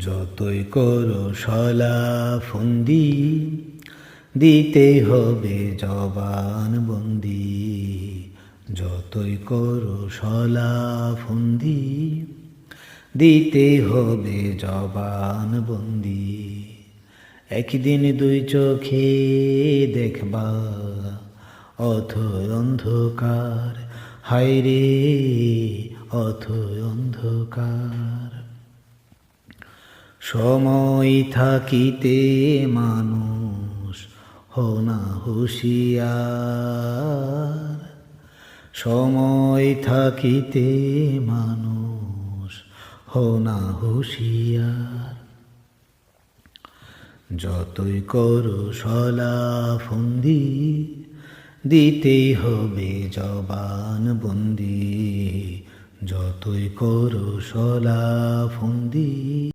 যতই করো সলা ফন্দি দিতে হবে জবান বন্দি যতই করো সলা ফন্দি দিতে হবে জবান বন্দি একদিন দুই চোখে দেখবা অথ অন্ধকার। হায় রে অথ অন্ধকার। সময় থাকিতে মানুষ হোনা হুশিয়ার। সময় থাকিতে মানুষ হোনা হুশিয়ার। যতই করো সলা ফন্দি, দিতেই হবে জবান বন্দি। যতই করো সলা ফন্দি